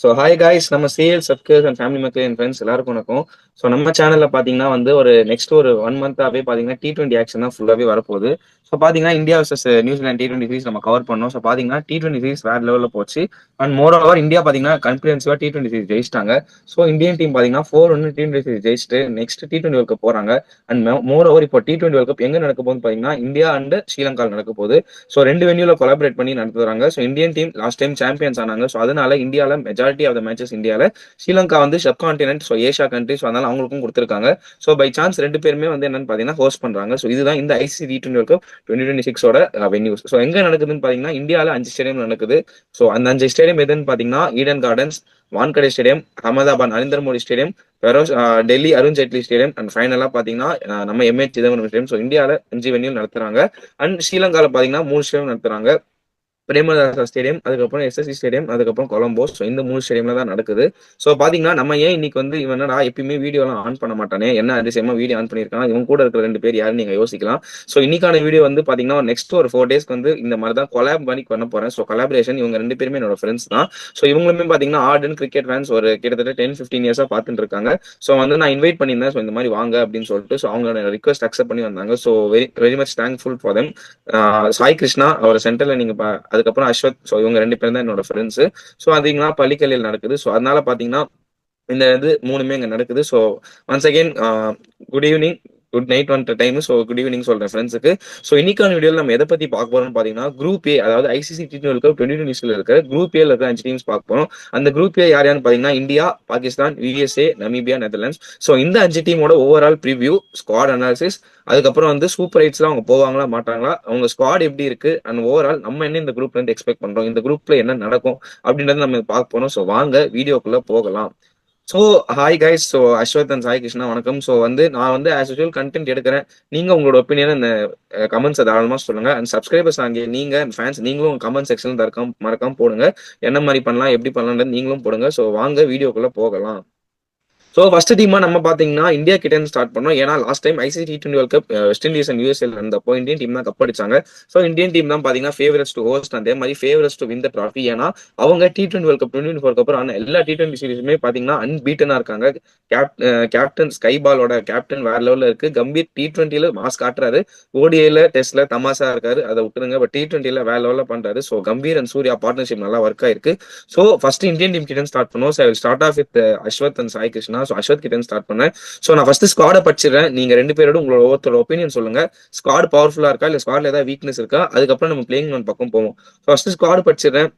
So hi guys நம்ம sale subscribers and family மக்கள் என் ஃப்ரெண்ட்ஸ் எல்லாருக்கும் வணக்கம். ஸோ நம்ம சேனல்ல பாத்தீங்கன்னா வந்து ஒரு நெக்ஸ்ட் ஒரு ஒன் மந்தாவே பாத்தீங்கன்னா டி டுவெண்ட்டி ஆக்ஷன் தான் ஃபுல்லாவே வரப்போகுது. ஸோ பார்த்தீங்கன்னா India versus New Zealand T twenty series நம்ம கவர் பண்ணோம். ஸோ பார்த்தீங்கன்னா டி டுவெண்ட்டி சீரிஸ் வேற லெவலில் போச்சு. அண்ட் மோர் ஓவர் இந்தியா பாத்தீங்கன்னா கன்ஃபிடன்ஸாக டி டுவெண்ட்டி சீரிஸ் ஜெயிச்சிட்டாங்க. ஸோ இந்தியன் டீம் பார்த்தீங்கன்னா ஃபோர் ஒன்று T twenty series ஜெயிச்சிட்டு next T twenty world cup and more over இப்போ டி டுவெண்ட்டி வேர்ல்ட் கப் எங்க நடக்க போகுது பார்த்தீங்கன்னா இந்தியா அண்ட் ஸ்ரீலங்கா நடக்க போகுது. ஸோ ரெண்டு வென்யூல கொலாபரேட் பண்ணி நடத்துறாங்க so Indian team last time champions ஆனாங்க. ஸோ அதனால இந்தியாவில் மெஜாரிட்டி ஆஃப் த மேட்சஸ் இந்தியாவில் ஸ்ரீலங்கா வந்து subcontinent so Asia country so அதனால அவங்களுக்கும் கொடுத்துருக்காங்க. ஸோ பை சான்ஸ் ரெண்டு பேருமே வந்து என்னன்னு பார்த்தீங்கன்னா ஹோஸ்ட் பண்றாங்க. ஸோ இதுதான் இந்த IC T twenty cup twenty twenty சிக்ஸோட venues so எங்க நடக்குதுன்னு பார்த்தீங்கன்னா இந்தியாவில் அஞ்சு ஸ்டேடியம் நடக்குது. ஸோ அந்த அஞ்சு ஸ்டேடியம் எதுன்னு பார்த்தீங்கன்னா Eden Gardens Wankhede stadium Ahmedabad Narendra Modi stadium Feroz Delhi Arun Jaitley stadium and ஃபைனலா பாத்தீங்கன்னா நம்ம எம்ஏ சிதம்பரம் ஸ்டேடியம் ஸோ இந்தியாவில் அஞ்சு வென்யூ நடத்துறாங்க. அண்ட் ஸ்ரீலங்காவில் பாத்தீங்கன்னா மூணு ஸ்டேடியம் நடத்துறாங்க. பிரேமதாசா ஸ்டேடியம் அதுக்கப்புறம் எஸ்எஸ்சி ஸ்டேடியம் அதுக்கப்புறம் கொலம்போ. ஸோ இந்த மூணு ஸ்டேடியம்ல தான் நடக்குது. ஸோ பாத்தீங்கன்னா நம்ம ஏன் இன்னைக்கு வந்து இவனடா எப்பயுமே வீடியோலாம் ஆன் பண்ண மாட்டானே? என்ன அதிசயமா வீடியோ ஆன் பண்ணியிருக்கான்? இவன் கூட இருக்கிற ரெண்டு பேர் யாருன்னு நீங்க யோசிக்கலாம். ஸோ இன்னைக்கான வீடியோ வந்து பாத்தீங்கன்னா நெக்ஸ்ட் ஒரு ஃபோர் டேஸ்க்கு வந்து இந்த மாதிரி தான் கொலாப் பண்ணி பண்ண போறேன். ஸோ கொலாபரேஷன் இவங்க ரெண்டு பேருமே என்னோட ஃப்ரெண்ட்ஸ் தான். ஸோ இவங்களுமே பாத்தீங்கன்னா ஆர்டன் கிரிக்கெட் ஃபேன்ஸ் ஒரு கிட்டத்தட்ட டென் ஃபிஃப்டீன் இயர்ஸா பார்த்துட்டு இருக்காங்க. ஸோ வந்து நான் இன்வைட் பண்ணியிருந்தேன். ஸோ இந்த மாதிரி வாங்க அப்படின்னு சொல்லிட்டு ஸோ அவங்களோட ரிக்வஸ்ட் அக்செப்ட் பண்ணி வந்தாங்க. So very very much thankful for them Sai Krishna அவர் சென்டர்ல நீங்க அதுக்கப்புறம் அஸ்வத் ஸோ இவங்க ரெண்டு பேரும் தான் என்னோட ஃப்ரெண்ட்ஸ் ஸோ அதிகமாக பள்ளிக்கல்லில் நடக்குது. ஸோ அதனால பாத்தீங்கன்னா இந்த இது மூணுமே இங்க நடக்குது. So once again good evening good night வந்துட்ட டைம் ஸோ குட் ஈவினிங் சொல்கிறேன் ஃப்ரெண்ட்ஸுக்கு ஸோ இன்னைக்கான வீடியோவில் நம்ம எதை பற்றி பார்க்க போகிறோம் பார்த்தீங்கன்னா குரூப் ஏ அதாவது ICC T twenty twenty twenty இருக்கிற குரூப் ஏல இருக்கிற அஞ்சு டீம்ஸ் பார்க்க போகிறோம் அந்த குரூப் ஏ யார் யாருன்னு பாத்தீங்கன்னா India Pakistan USA Namibia Netherlands so இந்த அஞ்சு டீமோட ஓவரால் ப்ரிவ்யூ ஸ்குவாட் அனாலிசிஸ் அதுக்கப்புறம் வந்து சூப்பர் எயிட்ஸ்லாம் அவங்க போவாங்களா மாட்டாங்களா அவங்க ஸ்குவாட் எப்படி இருக்கு அண்ட் ஓவரால் நம்ம என்ன இந்த குரூப்ல இருந்து எக்ஸ்பெக்ட் பண்றோம் இந்த குரூப்ல என்ன நடக்கும் அப்படின்றத நம்ம பார்க்க போறோம். ஸோ வாங்க வீடியோக்குள்ள போகலாம். So hi guys so Ashwath and Sai Krishna வணக்கம். ஸோ வந்து நான் வந்து ஆஸ் யூஸ்வல் கண்டென்ட் எடுக்கிறேன். நீங்க உங்களோட ஒப்பீனியன் அந்த கமெண்ட்ஸ் தாராளமா சொல்லுங்க. அண்ட் சப்ஸ்கிரைபர்ஸ் அங்கே நீங்க ஃபேன்ஸ் நீங்களும் கமெண்ட் செக்ஷன் தரக்காம மறக்காம போடுங்க. என்ன மாதிரி பண்ணலாம் எப்படி பண்ணலான்றது நீங்களும் போடுங்க. ஸோ வாங்க வீடியோக்குள்ள போகலாம். ஸோ ஃபர்ஸ்ட் டீமா நம்ம பாத்தீங்கன்னா இந்தியா கிட்ட இருந்து ஸ்டார்ட் பண்ணோம். ஏன்னா last time ICC T twenty world cup West Indies and USA இருந்தப்போ இந்தியன் டீம் தான் கப் அடிச்சாங்க. ஸோ இந்தியன் டீம் தான் பாத்தீங்கன்னா ஃபேவரட்ஸ் டு ஹோஸ்ட் அதே மாதிரி favourites to win the trophy ஏன்னா அவங்க T twenty world cup twenty four அப்புறம் ஆன எல்லா டி டுவெண்ட்டி சீரிஸுமே பாத்தீங்கன்னா அன்பீட்டனா இருக்காங்க. கேப்டன் ஸ்கை பாலோட கேப்டன் வேற லெவல்ல இருக்கு. கம்பீர் டி டுவெண்ட்டில மாஸ் காட்டுறாரு. ஓடிஐல டெஸ்ட்ல தமாசா இருக்காரு. அதை விட்டுருங்க. பட் டி டுவெண்ட்டில வேற லெவல்ல பண்றாரு. So Gambhir and Surya partnership நல்லா ஒர்க் ஆயிருக்கு. ஸோ ஃபர்ஸ்ட் இந்தியன் டீம் கிட்ட ஸ்டார்ட் பண்ணுவோம் so start off with Ashwath and Sai Krishna so Ashwath கிட்ட ஸ்டார்ட் பண்ணேன். ஸோ நான் ஃபர்ஸ்ட் ஸ்குவாடை படிச்சிடுறேன். நீங்க ரெண்டு பேரோட உங்களோட ஒவ்வொருத்தரோட ஒப்பீனியன் சொல்லுங்க. ஸ்குவாட் பவர்ஃபுல்லா இருக்கா? இல்ல ஸ்குவாட்ல ஏதாவது வீக்னஸ் இருக்கா? அதுக்கப்புறம் நம்ம பிளேயிங் ஒன் பக்கம் போவோம். ஃபர்ஸ்ட் ஸ்குவாட் படிச்சிடறேன்.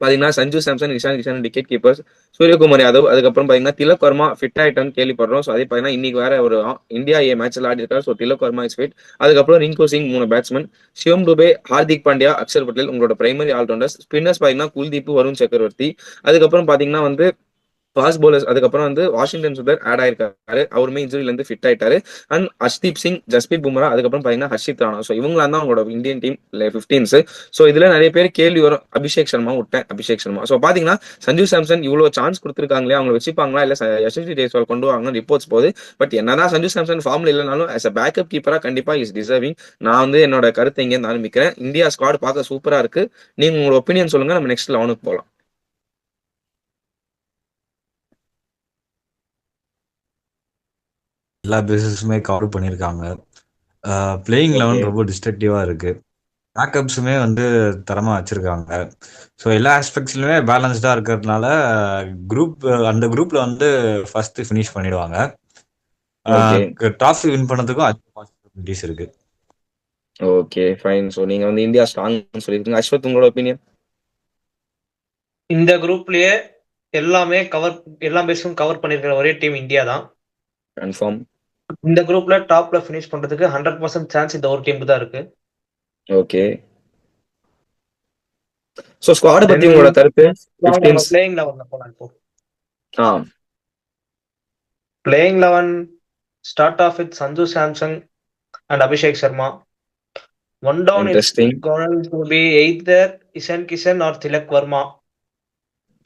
பாத்தீங்கன்னா சஞ்சு சாம்சன் இஷான் கிஷான் விக்கெட் கீப்பர்ஸ் சூரியகுமார் யாதவ். அதுக்கப்புறம் பாத்தீங்கன்னா திலக் வர்மா ஃபிட் ஆயிட்டான்னு கேள்விப்படுறோம். ஸோ அதே பாத்தீங்கன்னா இன்னைக்கு வேற ஒரு இந்தியா ஏ மேட்ச்ல ஆடி இருக்காரு so Tilak Varma is fit அதுக்கப்புறம் ரிங்கு சிங் மூணு பேட்ஸ்மேன் சிவம் டுபே ஹார்திக் பாண்டியா அக்ஷர் பட்டேல் உங்களோட பிரைமரி ஆல்ரவுண்டர்ஸ் ஸ்பின்னர்ஸ் பாத்தீங்கன்னா குல்தீப் வருண் சக்கரவர்த்தி. அதுக்கப்புறம் பாத்தீங்கன்னா வந்து ஃபாஸ்ட் bowlers அதுக்கப்புறம் வந்து வாஷிங்டன் சுந்தர் ஆட் ஆயிருக்காரு. அவருமே இன்ஜுரியில இருந்து ஃபிட் ஆயிட்டாரு. அண்ட் ஹர்ஷ்தீப் சிங் ஜஸ்பீத் பும்ரா அதுக்கப்புறம் பாத்தீங்கன்னா ஹர்ஷித் ராணா. ஸோ இவங்களாம் தான் அவங்களோட இந்தியன் டீம் ஃபிஃப்டீன்ஸ் ஸோ இதுல நிறைய பேர் கேள்வி வரும். அபிஷேக் சர்மா விட்டேன் அபிஷேக் சர்மா. ஸோ பாத்தீங்கன்னா சஞ்சு சாம்சன் இவ்வளவு சான்ஸ் கொடுத்துருக்காங்களே அவங்க வச்சுப்பாங்களா? இல்ல யசஸ்வி ஜெய்ஸ்வால் கொண்டு வாங்கன்னு ரிப்போர்ட்ஸ் போகுது. பட் என்னதான் சஞ்சு சாம்சன் ஃபார்ம்ல இல்லைனாலும் ஆஸ் அ பேக்கப் கீப்பரா கண்டிப்பா இஸ் டிசர்விங் நான் வந்து என்னோட கருத்தை இங்கே ஆரம்பிக்கிறேன். இந்தியா ஸ்குவாட் பார்க்க சூப்பரா இருக்கு. நீங்க உங்களோட ஒப்பீனியன் சொல்லுங்க. நம்ம நெக்ஸ்ட் லெவனுக்கு போகலாம் எல்லா பேசஸுமே கவர் பண்ணியிருக்காங்க. பிளேயிங் லெவன் ரொம்ப டிஸ்ட்ரக்டிவா இருக்கு. பேக்கப்ஸுமே வந்து தரமா வச்சிருக்காங்க. ஸோ எல்லா ஆஸ்பெக்ட்ஸ்லையுமே பேலன்ஸ்டா இருக்கிறதுனால குரூப் அந்த குரூப்ல வந்து ஃபர்ஸ்ட் ஃபினிஷ் பண்ணிடுவாங்க. ஓகே ட்ராஃபி வின் பண்ணதுக்கும் அதிக பாசிபிலிட்டிஸ் இருக்கு. ஓகே ஃபைன் ஸோ நீங்க வந்து இந்தியா ஸ்ட்ராங் சொல்லியிருக்கீங்க அஸ்வத் உங்களோட ஒப்பீனியன் இந்த குரூப்லயே எல்லாமே கவர் எல்லா பேஸும் கவர் பண்ணிருக்கிற ஒரே டீம் இந்தியா தான். கன்ஃபார்ம் இந்த குரூப்ல டாப்ல ஃபினிஷ் பண்றதுக்கு ஹண்ட்ரட் பர்சன்ட் சான்ஸ் இந்த ஒரு டீமுக்கு தான் இருக்கு. ஓகே ஸோ ஸ்குவாட் பத்தி உங்களோட கருத்து? பிளேயிங் லெவன்ல போலாம் இப்போ. ஆ. Playing eleven start off with Sanju Samson and Abhishek Sharma one down interesting going to be either Ishan Kishan or Tilak Varma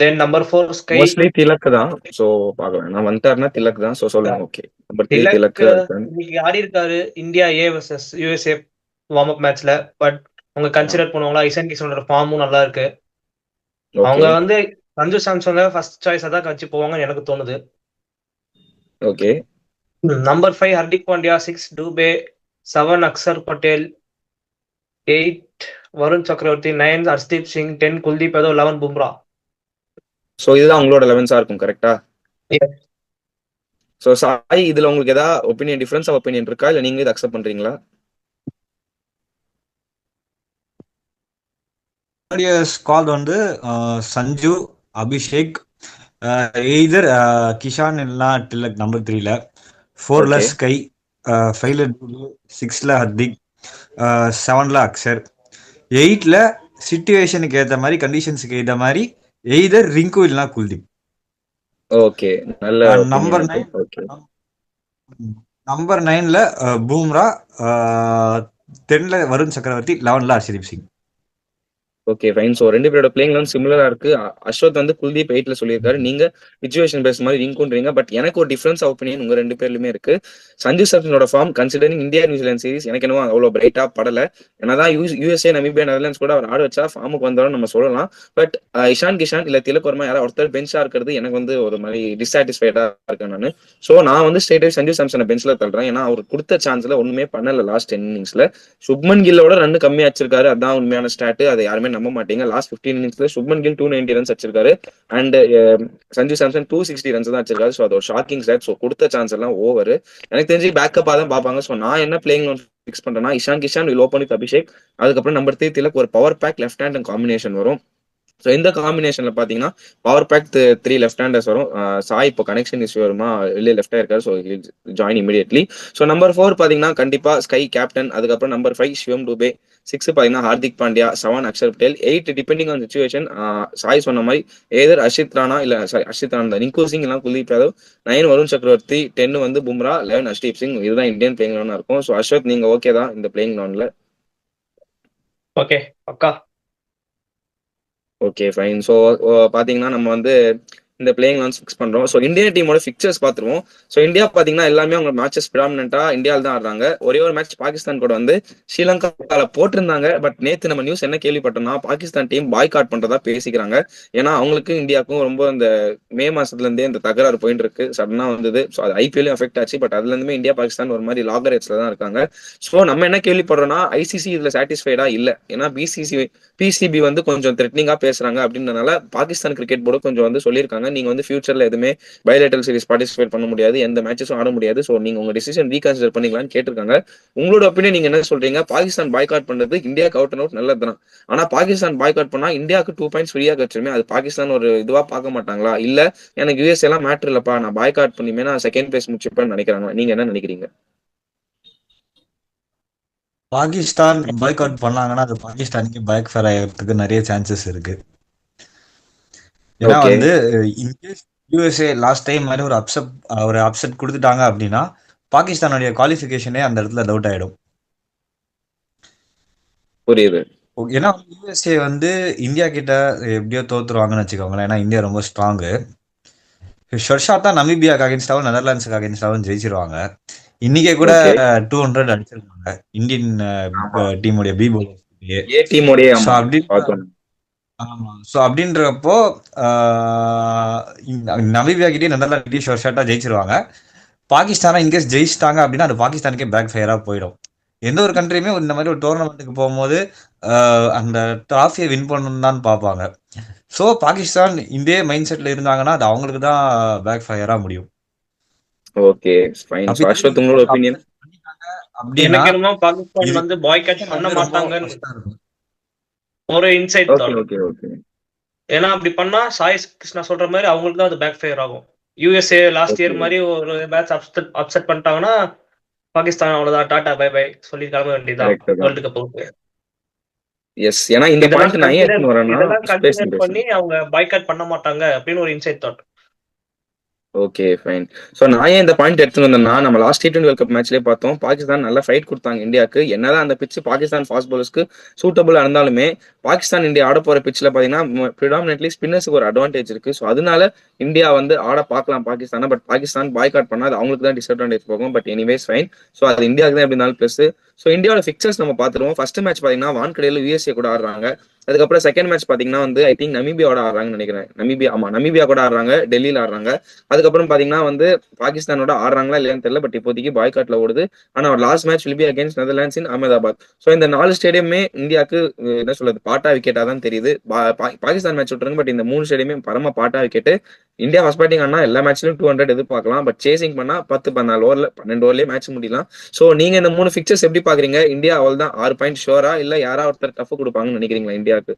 then number four SKY mostly Tilak தான். So பார்க்கலாம். நான் வந்துட்டாருன்னா திலக் தான். ஸோ சொல்லுங்க. Okay number three Tilak Tilak இன்னைக்கு ஆடி இருக்காரு? India A versus USA warm up மேட்ச்ல பட் அவங்க கன்சிடர் பண்ணுவாங்களா? இஷான் கிஷனோட ஃபார்மும் நல்லா இருக்கு. அவங்க வந்து சஞ்சு சாம்சங்க ஃபர்ஸ்ட் சாய்ஸ் அதான் வச்சு போவாங்கன்னு எனக்கு தோணுது. Okay number five Hardik Pandya six Dube seven Axar Patel eight Varun Chakravarthy nine Harshdeep Singh ten Kuldeep Yadav eleven Bumrah so இதுதான் உங்களோட லெவன்ஸா இருக்கும் கரெக்டா. சோ சாய் இதுல உங்களுக்கு ஏதாவது ஒப்பீனியன் டிஃபரன்ஸ் ஆஃப் ஒப்பீனியன் இருக்கா? இல்ல நீங்க இதை அக்செப்ட் பண்றீங்களா? ஸ்குவாட் வந்து சஞ்சு அபிஷேக் எய்தர் கிஷான் இல்லைனா டில்லக் நம்பர் த்ரீல ஃபோர்ல. ஸ்கை ஃபைவ்ல சிக்ஸ்ல ஹர்திக் செவன்ல அக்ஷர் எயிட்ல சுச்சுவேஷனுக்கு ஏற்ற மாதிரி கண்டிஷன்ஸுக்கு ஏற்ற மாதிரி எய்தர் ரிங்கு இல்லைனா குல்தீப் ஓகே நல்ல nine. Okay. நம்பர் நைன்ல பூம்ரா டென்ல Varun Chakravarthy லெவன்ல Harshdeep Singh okay fine so ரெண்டு பேரோட பிளேயிங் லெவன் சிமிலரா இருக்கு. அஸ்வத் வந்து குல்தீப் எயிட்ல சொல்லியிருக்காரு. நீங்க சுச்சுவேஷன் பேஸ் மாதிரி ரிங்குன்றீங்க பட் எனக்கு ஒரு டிஃபரன்ஸ் ஒப்பீனியன் உங்க ரெண்டு பேர்லுமே இருக்கு. Sanju சாம்சனோட form considering India New Zealand series எனக்கு என்னவோ அவ்வளோ பிரைட்டா படல. என்னதான் யூஸ் யூஎஸ்ஏ நமீபியா நெதர்லாண்ட்ஸ் கூட அவர் ஆடு வச்சா ஃபார்முக்கு வந்தாலும் நம்ம சொல்லலாம். பட் இஷான் கிஷான் இல்ல திலக் வர்மா யாராவது ஒருத்தர் பெஞ்சா இருக்கிறது எனக்கு வந்து ஒரு மாதிரி டிசாட்டிஸ்ஃபைடா இருக்கேன் நான். ஸோ நான் வந்து ஸ்டேட் சஞ்சு சாம்சனை பெஞ்சில் தள்ளுறேன். ஏன்னா அவர் கொடுத்த சான்ஸ்ல ஒண்ணுமே பண்ணல லாஸ்ட் இன்னிங்ஸ்ல சுப்மன் கில்லோட ரன் கம்மியா வச்சிருக்காரு. அதான் உண்மையான ஸ்டாட் அதை யாருமே நம்ப மாட்டீங்க. Last fifteen இன்னிங்ஸ்ல Shubman Gill two ninety runs அடிச்சிருக்காரு. And Sanju Samson two sixty runs தான் அடிச்சிருக்காரு. ஸோ அது ஒரு ஷாக்கிங் ஸ்டாட் ஸோ கொடுத்த சான்ஸ் எல்லாம் ஓவர் எனக்கு தெரிஞ்சு பேக்கப்பாக தான் பார்ப்பாங்க. ஸோ நான் என்ன பிளேயிங் ஃபிக்ஸ் பண்றேன்னா Ishan Kishan will open with Abhishek. அதுக்கப்புறம் நம்பர் த்ரீ திலக் ஒரு power pack left hand combination வரும். ஸோ இந்த காம்பினேஷன்ல பாத்தீங்கன்னா power pack three left handers வரும். சாய் இப்போ கனெக்ஷன் இஷ்யூ வருமா? வெளியே லெஃப்டா இருக்காரு. So join immediately so number four பாத்தீங்கன்னா கண்டிப்பா ஸ்கை கேப்டன் அதுக்கப்புறம் number five Shivam Dube six பாத்தீங்கன்னா Hardik Pandya seven Axar Patel eight depending on situation Sai சொன்ன மாதிரி ஏதர் அர்ஷித் ராணா இல்ல சாரி அர்ஷித் ராணா ரிங்கு சிங் இல்ல குல்தீப் யாதவ் நைன் வருண் சக்கரவர்த்தி டென் வந்து பும்ரா லெவன் அஷ்தீப் சிங் இதுதான் இந்தியன் பிளேயிங் லெவனா இருக்கும். ஸோ அஸ்வத் நீங்க ஓகே தான் இந்த பிளேயிங் லெவன்ல ஓகே அக்கா ஓகே ஃபைன் ஸோ பாத்தீங்கன்னா நம்ம வந்து இந்த பிளேயிங் லான்ஸ் ஃபிக்ஸ் பண்றோம். ஸோ இந்தியன் டீமோட ஃபிக்சர்ஸ் பார்த்துருவோம். ஸோ இந்தியா பாத்தீங்கன்னா எல்லாமே அவங்க மேட்சஸ் ப்ரிடாமினா இந்தியாவில் தான் ஆடுறாங்க. ஒரே ஒரு மேட்ச் பாகிஸ்தான் கூட வந்து ஸ்ரீலங்காவில் போட்டிருந்தாங்க. பட் நேத்து நம்ம நியூஸ் என்ன கேள்விப்பட்டோம்னா பாகிஸ்தான் டீம் பாய் காட் பண்றதா பேசிக்கிறாங்க. ஏன்னா அவங்களுக்கும் இந்தியாவுக்கும் ரொம்ப இந்த மே மாசத்துல இருந்தே இந்த தகராறு போயிட்டு இருக்கு. சடனா வந்தது. ஸோ அது ஐபிஎல்லும் அஃபெக்ட் ஆச்சு. பட் அதுல இருந்துமே இந்தியா பாகிஸ்தான் ஒரு மாதிரி லாகரேட்ஸ்ல தான் இருக்காங்க. ஸோ நம்ம என்ன கேள்விப்படுறோம்னா ஐசிசி இதுல சாட்டிஸ்ஃபைடா இல்ல. ஏன்னா பிசிசி பிசிபி வந்து கொஞ்சம் த்ரெட்னிங்கா பேசுறாங்க அப்படின்றனால பாகிஸ்தான் கிரிக்கெட் போர்டு கொஞ்சம் வந்து சொல்லியிருக்காங்க. நீங்க வந்து ஃபியூச்சர்ல எதுவுமே பயோலேட்டல் சீரிஸ் பார்ட்டிசிபேட் பண்ண முடியாது. எந்த மேட்சஸும் ஆட முடியாது. ஸோ நீங்க உங்க டிசிஷன் ரீகன்சிடர் பண்ணிக்கலாம்னு கேட்டிருக்காங்க. உங்களோட ஒப்பீனியன் நீங்க என்ன சொல்றீங்க? பாகிஸ்தான் பாய்காட் பண்றது இந்தியாவுக்கு அவுட் அண்ட் அவுட் நல்லது தான் ஆனா பாகிஸ்தான் பாய்காட் பண்ணா இந்தியாவுக்கு டூ பாயிண்ட்ஸ் ஃப்ரீயா கிடைச்சிருமே. அது பாகிஸ்தான் ஒரு இதுவா பார்க்க மாட்டாங்களா? இல்ல எனக்கு யூஎஸ் எல்லாம் மேட்டர் இல்லப்பா. நான் பாய்காட் பண்ணிமே நான் செகண்ட் பிளேஸ் முடிச்சுப்பேன்னு நினைக்கிறாங்க நீங்க என்ன நினைக்கிறீங்க? பாகிஸ்தான் பாய்காட் பண்ணாங்கன்னா அது பாகிஸ்தானுக்கு பைக் ஃபேர் ஆகிறதுக்கு நிறைய சான்சஸ் இருக்கு. ஏன்னா. வந்து இன்கேஸ் யூஎஸ்ஏ லாஸ்ட் டைம் மாதிரி ஒரு அப்செட் ஒரு அப்செட் கொடுத்துட்டாங்க அப்படின்னா பாகிஸ்தானுடைய குவாலிஃபிகேஷனே அந்த இடத்துல டவுட் ஆயிடும். புரியுது. ஏன்னா யூஎஸ்ஏ வந்து இந்தியா கிட்ட எப்படியோ தோத்துருவாங்கன்னு வச்சுக்கோங்களேன். ஏன்னா இந்தியா ரொம்ப ஸ்ட்ராங்கு ஷொர்ஷாத்தா நமீபியாக்கு அகேன்ஸ்டாவும் நெதர்லாண்ட்ஸுக்கு அகேன்ஸ்டாவும் ஜெயிச்சிருவாங்க. இன்னைக்கே கூட டூ ஹண்ட்ரட் அடிச்சிருக்காங்க. இந்தியன் டீமுடைய பி டீமோடய ஸோ அப்படி அப்படின்றப்போ ஆஹ் இந்த நமீபியா கிட்டே நெதர்லாண்ட் ஷோர் ஷார்ட்டா ஜெயிச்சிருவாங்க. பாகிஸ்தானா இன்கேஸ் ஜெயிச்சிட்டாங்க அப்படின்னா அது பாகிஸ்தானுக்கே பேக் ஃபயரா போயிடும். எந்த ஒரு கண்ட்ரியுமே இந்த மாதிரி ஒரு டோர்னமெண்ட்டுக்கு போகும்போது ஆஹ் அந்த டிராஃபியை வின் பண்ணணும் தான் பார்ப்பாங்க. ஸோ பாகிஸ்தான் இதே மைண்ட் செட்ல இருந்தாங்கன்னா அது அவங்களுக்கு தான் பேக் ஃபயரா முடியும் ஓகே ஃபைன் அஸ்வத் உங்களோட எனக்கு என்னமோ பாகிஸ்தான் வந்து பாய்காட் பண்ண மாட்டாங்கன்னு. ஒரு இன்சைட் ஓகே ஏன்னா அப்படி பண்ணா சாய் கிருஷ்ணா சொல்ற மாதிரி அவங்களுக்கு தான் அது பேக் ஃபயர் ஆகும் யூஎஸ்ஏ லாஸ்ட் இயர். மாதிரி ஒரு மேட்ச் அப்செட் அப்செட் பண்ணிட்டாங்கன்னா பாகிஸ்தான் அவ்வளவுதான் டாடா பை பை சொல்லி கிளம்ப வேண்டியதுதான் Correct தான். வேர்ல்டு கப் எஸ் ஏன்னா இந்த பாயிண்ட் நான் ஏன். பண்ணி அவங்க பாய்காட் பண்ண மாட்டாங்க அப்படின்னு ஒரு insight thought okay fine so நான் ஏன் இந்த பாயிண்ட் எடுத்துட்டு வந்தேன்னா நம்ம last T twenty world cup மேட்ச்லேயே பார்த்தோம். பாகிஸ்தான் நல்ல ஃபைட் கொடுத்தாங்க இந்தியாவுக்கு. என்னதான் அந்த பிச்சு பாகிஸ்தான் ஃபாஸ்ட் பாலர்ஸ்க்கு சூட்டபுளாக இருந்தாலுமே பாகிஸ்தான் இந்தியா ஆட போகிற பிச்சில் பார்த்தீங்கன்னா ப்ரிடாமினெட்லி ஸ்பின்னர்ஸுக்கு ஒரு அட்வான்டேஜ் இருக்கு. ஸோ அதனால இந்தியா வந்து ஆட பார்க்கலாம் பாகிஸ்தானை. பட் பாகிஸ்தான் பாய்காட் பண்ணால் அது அவங்களுக்கு தான் டிஸ்அட்வான்டேஜ் போகும். பட் எனிவேஸ் ஃபைன் ஸோ அது இந்தியாவுக்கு தான் எப்படி இருந்தாலும் ப்ளஸ் ஸோ இந்தியாவோட ஃபிக்சர்ஸ் நம்ம பார்த்துருவோம். ஃபர்ஸ்ட் மேட்ச் பார்த்தீங்கன்னா வான்கடையில் யூஎஸ்ஏ கூட ஆடுறாங்க. அதுக்கப்புறம் செகண்ட் மேட்ச் பாத்தீங்கன்னா வந்து ஐ திங்க் நமீபியாவோட ஆடுறாங்கன்னு நினைக்கிறேன். நமீபியா ஆமா நமீபியா கூட ஆடுறாங்க டெல்லியில ஆடுறாங்க. அதுக்கப்புறம் பாத்தீங்கன்னா வந்து பாகிஸ்தானோட ஆடுறாங்களா இல்லையான்னு தெரியல பட் இப்போதைக்கு பாய்காட்ல ஓடுது. ஆனா last match will be against Netherlands in Ahmedabad so இந்த நாலு ஸ்டேடியமே இந்தியாவுக்கு என்ன சொல்றது பாட்டா விக்கெட்டா தான் தெரியுது. பா- பா- பாகிஸ்தான் மேட்ச் விட்டுருங்க பட் இந்த மூணு ஸ்டேடியமே பரம பாட்டா விக்கெட் இந்தியா ஃபர்ஸ்ட் பேட்டிங் ஆனா எல்லா மேட்ச்லயும் டூ ஹண்ட்ரட் எதிர்பார்க்கலாம். பட் சேசிங் பண்ணா பத்து பதினாலு ஓவர்ல பன்னெண்டு ஓவர்லயே மேட்ச் முடியலாம். சோ நீங்க இந்த மூணு பிக்சர்ஸ் எப்படி பாக்குறீங்க? இந்தியா அவள் தான் ஆறு பாயிண்ட் ஷோரா இல்ல யாரா ஒருத்தர் டஃப் கொடுப்பாங்கன்னு நினைக்கிறீங்களா இந்தியாவுக்கு?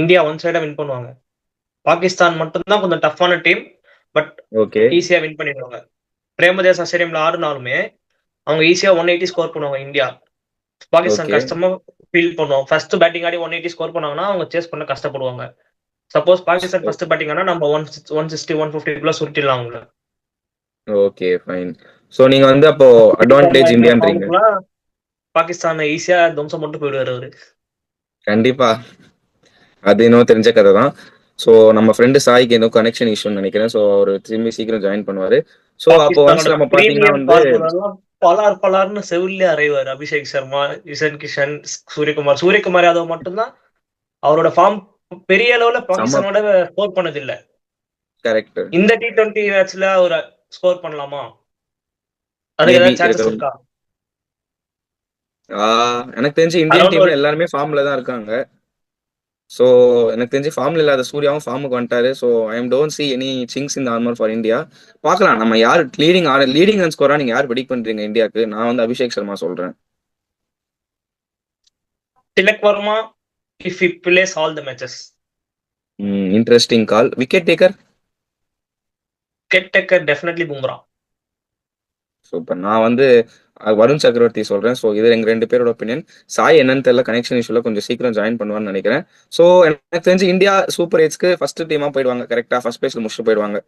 இந்தியா ஒன் சைடா வின் பண்ணுவாங்க. பாகிஸ்தான் மட்டும்தான் கொஞ்சம் டஃப்பான டீம் பட் ஓகே ஈஸியா வின் பண்ணிடுவாங்க. பிரேமதேச ஸ்டேடியம்ல ஆடினாலுமே அவங்க ஈஸியா ஒன் எயிட்டி ஸ்கோர் பண்ணுவாங்க இந்தியா. பாகிஸ்தான். கஷ்டமா ஃபீல் பண்ணுவோம் ஃபர்ஸ்ட் பேட்டிங் ஆடி ஒன் எயிட்டி ஸ்கோர் பண்ணாங்கன்னா அவங்க சேஸ் பண்ண கஷ்டப்படுவாங்க. சப்போஸ் பாகிஸ்தான் ஃபர்ஸ்ட் பேட்டிங் ஆனா நம்ம one one sixty one fifty குள்ள சுருட்டிடலாம் அவங்கள. ஓகே ஃபைன் சோ நீங்க வந்து அப்போ அட்வான்டேஜ் இந்தியான்றீங்க பாகிஸ்தான் ஈஸியா துவம்சம் மட்டும் போயிடுவாரு அவரு. கண்டிப்பா. அது இன்னும் தெரிஞ்ச கதை தான் ஸோ நம்ம ஃப்ரெண்டு சாய்க்கு ஏதோ கனெக்ஷன் இஷ்யூன்னு நினைக்கிறேன். ஸோ அவர் திரும்பி சீக்கிரம் ஜாயின் பண்ணுவாரு. ஸோ அப்போ ஒன்ஸ் நம்ம பாத்தீங்கன்னா வந்து பலார் பலார்னு செவிலே அறைவார். அபிஷேக் சர்மா இஷன் கிஷன் சூரியகுமார். சூரியகுமார் யாதவ் மட்டும்தான் அவரோட ஃபார்ம் பெரிய அளவுல பாகிஸ்தானோட ஸ்கோர் பண்ணது இல்ல கரெக்ட் இந்த டி டுவெண்ட்டி மேட்ச்ல ஒரு ஸ்கோர் பண்ணலாமா? ஏதாவது. இருக்கா? எனக்கு தெரிஞ்சு இந்தியன் டீம்ல எல்லாருமே ஃபார்ம்ல தான் இருக்காங்க. ஸோ எனக்கு தெரிஞ்சு ஃபார்ம்ல இல்லாத சூர்யாவும் ஃபார்முக்கு வந்துட்டாரு. So I am don't see any things இந்த ஆர்மர் ஃபார் இந்தியா பார்க்கலாம் நம்ம யார் லீடிங் ஆட லீடிங் ரன் ஸ்கோரா நீங்க யார் ப்ரெடிக் பண்றீங்க இந்தியாவுக்கு? நான் வந்து அபிஷேக் சர்மா சொல்றேன். Tilak Varma if he plays all the matches interesting call wicket taker get taker definitely Bumrah super நான் வந்து வருண் சக்கரவர்த்தி சொல்றேன். ஸோ இது எங்க ரெண்டு பேரோட ஒப்பீனியன் சாய் என்னன்னு தெரியல கனெக்ஷன் இஷ்யூல கொஞ்சம் சீக்கிரம் ஜாயின் பண்ணுவான்னு நினைக்கிறேன். ஸோ எனக்கு தெரிஞ்சு இந்தியா சூப்பர் எயிட்ஸ்க்கு ஃபர்ஸ்ட் டீமா போயிடுவாங்க கரெக்டா ஃபர்ஸ்ட் பேஸ்ல முடிச்சுட்டு போயிடுவாங்க.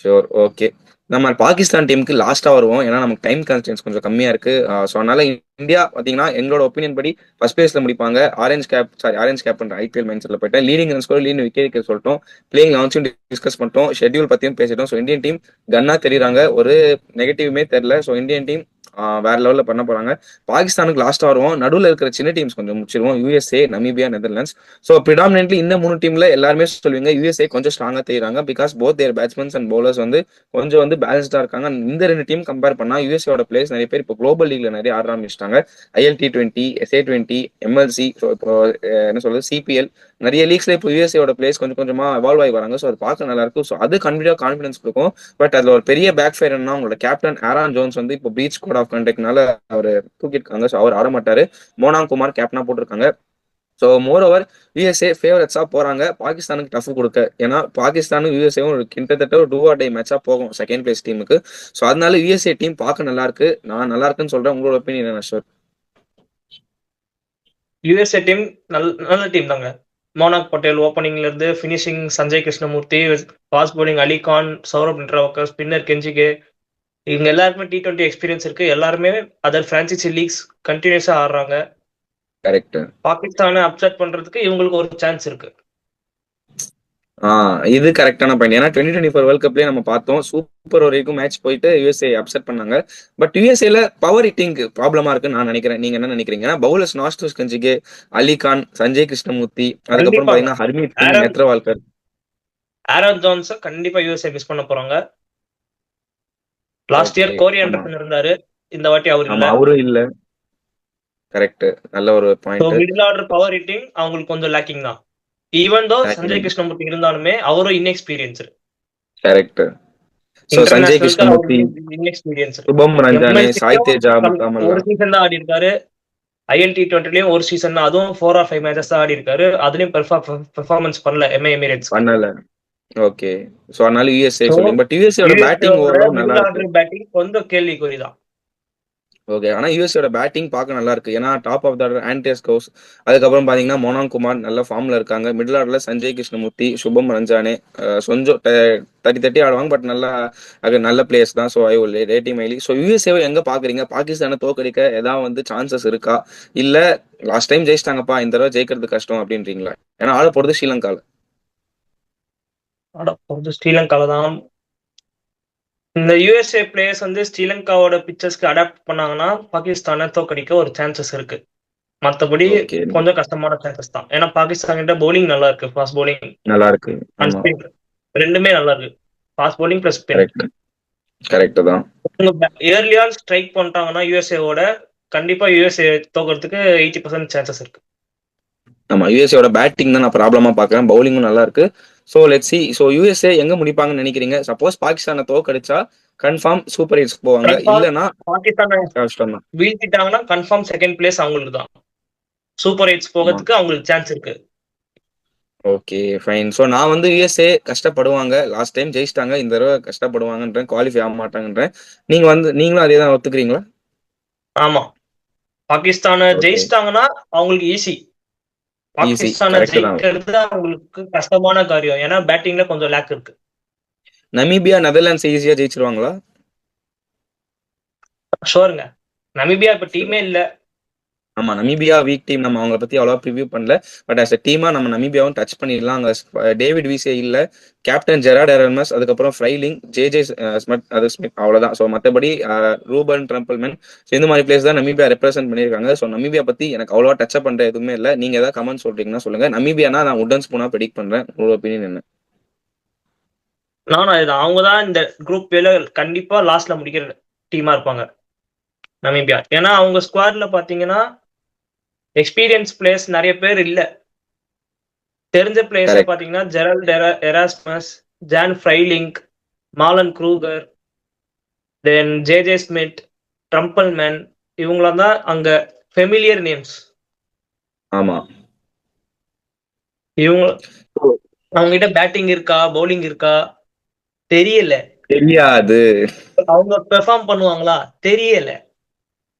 ஷோர் ஓகே நம்ம பாகிஸ்தான் டீமுக்கு லாஸ்டா வருவோம். ஏன்னா நமக்கு டைம் கன்ஸ்டன்ஸ் கொஞ்சம் கம்மியா இருக்கு. ஸோ அதனால இந்தியா பார்த்தீங்கன்னா எங்களோட ஒப்பீனியன் படி ஃபர்ஸ்ட் பிளேஸ்ல முடிப்பாங்க. Orange cap sorry orange cap பண்ற ஐபிஎல் மைண்ட் செட்ல போயிட்டேன். Leading run score leading wicket சொல்லிட்டோம். பிளேயிங் லான்ச்சும் டிஸ்கஸ் பண்ணிட்டோம். ஷெட்யூல் பத்தியும் பேசிட்டோம். ஸோ இந்தியன் டீம் கன்னா தெரியுறாங்க. ஒரு நெகட்டிவ்மே தெரியல. ஸோ இந்தியன் டீம் வேற லெவல்ல பண்ண போறாங்க. பாகிஸ்தானுக்கு லாஸ்ட் வருவோம். நடுவுல இருக்கிற சின்ன டீம்ஸ் கொஞ்சம் முடிச்சிருவோம் USA Namibia Netherlands so predominantly இந்த மூணு டீம்ல எல்லாருமே சொல்லுவீங்க யூஎஸ்ஏ கொஞ்சம் ஸ்ட்ராங்கா தெரியுறாங்க because both their batsmans and bowlers வந்து கொஞ்சம் வந்து பேலன்ஸ்டா இருக்காங்க. இந்த ரெண்டு டீம் கம்பேர் பண்ணா யூஎஸ்ஏட பிளேஸ் நிறைய பேர் இப்போ குளோபல் லீக்ல நிறைய ஆட ஆரம்பிச்சிட்டாங்க. IL T twenty SA twenty MLC இப்போ என்ன சொல்றது? சிபிஎல் நிறைய லீக்ஸ்ல இப்போ யூஎஸ்ஏட பிளேஸ் கொஞ்சம் கொஞ்சமா எவால்வ் ஆகி வராங்க. ஸோ அது பார்க்க நல்லா இருக்கும். ஸோ அது கண்டிப்பாக கான்ஃபிடன்ஸ் கொடுக்கும். பட் அதுல ஒரு பெரிய பேக் ஃபயர் என்ன உங்களோட கேப்டன் ஆரான் ஜோன்ஸ் வந்து இப்போ பீச் கோட் ஆஃப் கண்டக்ட்னால அவர் தூக்கியிருக்காங்க. ஸோ அவர் ஆட மாட்டாரு மோனாங் குமார் கேப்டனா போட்டிருக்காங்க. ஸோ மோர் ஓவர் யூஎஸ்ஏ ஃபேவரட்ஸாக போகிறாங்க பாகிஸ்தானுக்கு டஃப் கொடுக்க. ஏன்னா பாகிஸ்தானும் யூஎஸ்ஏவும் ஒரு கிட்டத்தட்ட ஒரு டூ ஆர் டே மேட்சாக போகும் செகண்ட் பிளேஸ் டீமுக்கு ஸோ அதனால யூஎஸ்ஏ டீம் பார்க்க நல்லா இருக்கு. நான் நல்லா இருக்குன்னு சொல்கிறேன் உங்களோட ஒப்பீனியன் என்ன ஷோர் யுஎஸ்ஏ டீம் நல்ல நல்ல டீம் தாங்க. மோனாக் பட்டேல் ஓப்பனிங்ல இருந்து finishing Sanjay Krishnamurthi fast bowling Ali Khan Saurabh Netravalkar spinner Kenjige. இவங்க எல்லாருக்குமே டி டுவெண்ட்டி எக்ஸ்பீரியன்ஸ் இருக்கு. எல்லாருமே அதர் பிரான்சைசி லீக்ஸ் கண்டினியூஸா ஆடுறாங்க. கரெக்ட் பாகிஸ்தானை அப்செட் பண்றதுக்கு இவங்களுக்கு ஒரு சான்ஸ் இருக்கு. இது கரெக்டான பாயிண்ட் ஏன்னா டுவெண்ட்டி டுவெண்ட்டி ஃபோர் வேர்ல்ட் கப்லயே நம்ம பார்த்தோம் சூப்பர் வரைக்கும் மேட்ச் போயிட்டு யூஎஸ்ஏ அப்செட் பண்ணாங்க. பட் யூஎஸ்ஏல பவர் ஹிட்டிங் ப்ராப்ளமா இருக்குன்னு நான் நினைக்கிறேன். நீங்க என்ன நினைக்கிறீங்க? பவுலர்ஸ் நாஸ்டோஸ் கஞ்சிகே அலி கான் சஞ்சய் கிருஷ்ணமூர்த்தி அதுக்கப்புறம். பாத்தீங்கன்னா ஹர்மீத் சிங் நெத்ரவால்கர் ஆரன் ஜான்ஸ் கண்டிப்பா யூஎஸ்ஏ மிஸ் பண்ண போறாங்க. லாஸ்ட் இயர் கோரி. ஆண்டர்சன் இருந்தாரு. இந்த வாட்டி அவர் இல்ல. அவரும் இல்ல. கரெக்ட் நல்ல ஒரு point middle order power hitting அவங்களுக்கு கொஞ்சம் லேக்கிங் தான். Even though. சஞ்சய் கிருஷ்ணமூர்த்தி இருந்தாலுமே அவரும் inexperience correct so Sanjay Krishnamurthi inexperience Shubham Ranjane Sai Teja Mukkamalla ஒரு சீசன் தான் ஆடி இருக்காரு ஐஎல் டி டுவெண்ட்டிலயும் ஒரு சீசன் அதுவும் ஃபோர் ஆர் ஃபைவ் மேட்சஸ் தான் ஆடி இருக்காரு அதுலயும் பெர்ஃபார்மன்ஸ் பண்ணல எம்ஏ எமிரேட்ஸ் பண்ணல. ஓகே சோ அதனால யூஎஸ்ஏ சொல்லுங்க. பட் யூஎஸ்ஏட பேட்டிங் ஓவரால் நல்லா இருக்கு. பேட்டிங் கொஞ்சம் கேள்விக்குறி தான் ஓகே ஆனா யூஎஸ்ஓட பேட்டிங் பார்க்க நல்லா இருக்கு. ஏன்னா top of the Andries Gous அதுக்கப்புறம் பாத்தீங்கன்னா மோனாங் குமார் நல்ல ஃபார்ம்ல இருக்காங்க. மிடில் ஆர்டர்ல சஞ்சய் கிருஷ்ணமூர்த்தி சுபம் ரஞ்சானே சொஞ்சோ கொஞ்சம் தட்டி தட்டி ஆடுவாங்க பட் நல்லா அது நல்ல பிளேயர்ஸ் தான். ஸோ ஐ ஒல் ரேட்டிங் மைலி ஸோ யூஎஸ்ஏவை எங்க பாக்குறீங்க? பாகிஸ்தானை தோக்கடிக்க ஏதாவது வந்து சான்சஸ் இருக்கா? இல்ல லாஸ்ட் டைம் ஜெயிச்சிட்டாங்கப்பா இந்த தடவை ஜெயிக்கிறது கஷ்டம் அப்படின்றீங்களா? ஏன்னா ஆட போறது ஸ்ரீலங்காவில் ஆட போறது ஸ்ரீலங்காவில் தான். இந்த யூஎஸ்ஏ பிளேயர்ஸ் வந்து ஸ்ரீலங்காவோட பிக்சர்ஸ்க்கு அடாப்ட் பண்ணாங்கன்னா பாகிஸ்தானை தோக்கடிக்க ஒரு சான்சஸ் இருக்கு. மத்தபடி கொஞ்சம் கஷ்டமான சான்சஸ் தான். ஏன்னா பாகிஸ்தான் கிட்ட bowling நல்லா இருக்கு. ஃபாஸ்ட் bowling நல்லா இருக்கு. ரெண்டுமே நல்லா இருக்கு. Fast bowling plus spin correct தான். இயர்லியா ஸ்ட்ரைக் பண்ணிட்டாங்கன்னா யூஎஸ்ஏவோட கண்டிப்பா யூஎஸ்ஏ தோக்கிறதுக்கு எயிட்டி பர்சன்ட் சான்சஸ் இருக்கு. ஆமா யூஎஸ்ஏவோட பேட்டிங் தான் நான் ப்ராப்ளமா பாக்குறேன் பவுலிங்கும் நல்லா இருக்கு. So let see so USA எங்க முடிப்பாங்கன்னு நினைக்கிறீங்க? சப்போஸ் பாகிஸ்தானை தோக்கடிச்சா கன்ஃபார்ம் சூப்பர் ஹிட்ஸ் போவாங்க. இல்லனா பாகிஸ்தான் கஷ்டம் தான். வீழ்த்திட்டாங்கன்னா கன்ஃபார்ம் செகண்ட் பிளேஸ் அவங்களுக்கு தான். சூப்பர் எயிட்ஸ் போகிறதுக்கு அவங்களுக்கு சான்ஸ் இருக்கு. ஓகே ஃபைன் ஸோ நான் வந்து யூஎஸ்ஏ கஷ்டப்படுவாங்க. லாஸ்ட் டைம் ஜெயிச்சிட்டாங்க. இந்த தடவை கஷ்டப்படுவாங்கன்றேன். குவாலிஃபை ஆக மாட்டாங்கன்றேன். நீங்க வந்து நீங்களும் அதே தான் ஒத்துக்கிறீங்களா? ஆமா. பாகிஸ்தானை. ஜெயிச்சிட்டாங்கன்னா அவங்களுக்கு ஈஸி பாகிஸ்தானை. ஜெயிக்கிறது அவங்களுக்கு கஷ்டமான காரியம். ஏன்னா பேட்டிங்ல கொஞ்சம் லேக் இருக்கு. நமீபியா நெதர்லாண்ட்ஸ் ஈஸியா ஜெயிச்சிருவாங்களா? ஷோருங்க நமீபியா இப்ப டீமே இல்ல. ஆமா நமீபியா வீக் டீம் நம்ம அவங்கள பத்தி அவ்வளவா ப்ரிவியூ பண்ணல. பட் அஸ் அ டீமா நம்ம நமீபியாவும் டச் பண்ணிடலாம். அங்க டேவிட் விசே இல்ல. கேப்டன் ஜெராட் எரன்மஸ் அதுக்கப்புறம் ஃப்ரைலிங் ஜே ஜே ஸ்மித் அது ஸ்மித் அவ்வளவுதான். ஸோ மற்றபடி ரூபன் ட்ரம்பிள்மென் ஸோ இந்த மாதிரி பிளேஸ் தான் நமீபியா ரெப்ரசென்ட் பண்ணியிருக்காங்க. ஸோ நமீபியா பத்தி எனக்கு அவ்வளவா டச் பண்ற எதுவுமே இல்லை. நீங்க ஏதாவது கமெண்ட் சொல்றீங்கன்னா சொல்லுங்க. நமீபியானா நான் உடன் ஸ்பூனா ப்ரெடிக் பண்றேன். உங்களோட ஒப்பீனியன் என்ன? நானும் அதுதான் அவங்க தான் இந்த குரூப் வேலை கண்டிப்பா லாஸ்ட்ல முடிக்கிற டீமா இருப்பாங்க. நமீபியா ஏன்னா அவங்க ஸ்குவாட்ல பாத்தீங்கன்னா எக்ஸ்பீரியன்ஸ் பிளேயர்ஸ் நிறைய பேர் இல்ல. தெரிஞ்ச பிளேயர்ஸ். பாத்தீங்கன்னா Gerhard Erasmus Jan Frylinck Malan Kruger then J J Smit Trumpelmann இவங்களாம் தான் அங்க ஃபெமிலியர் நேம்ஸ் ஆமா. இவங்க அவங்க கிட்ட பேட்டிங் இருக்கா பவுலிங் இருக்கா தெரியல. தெரியாது. அவங்க பெர்ஃபார்ம் பண்ணுவாங்களா? தெரியல.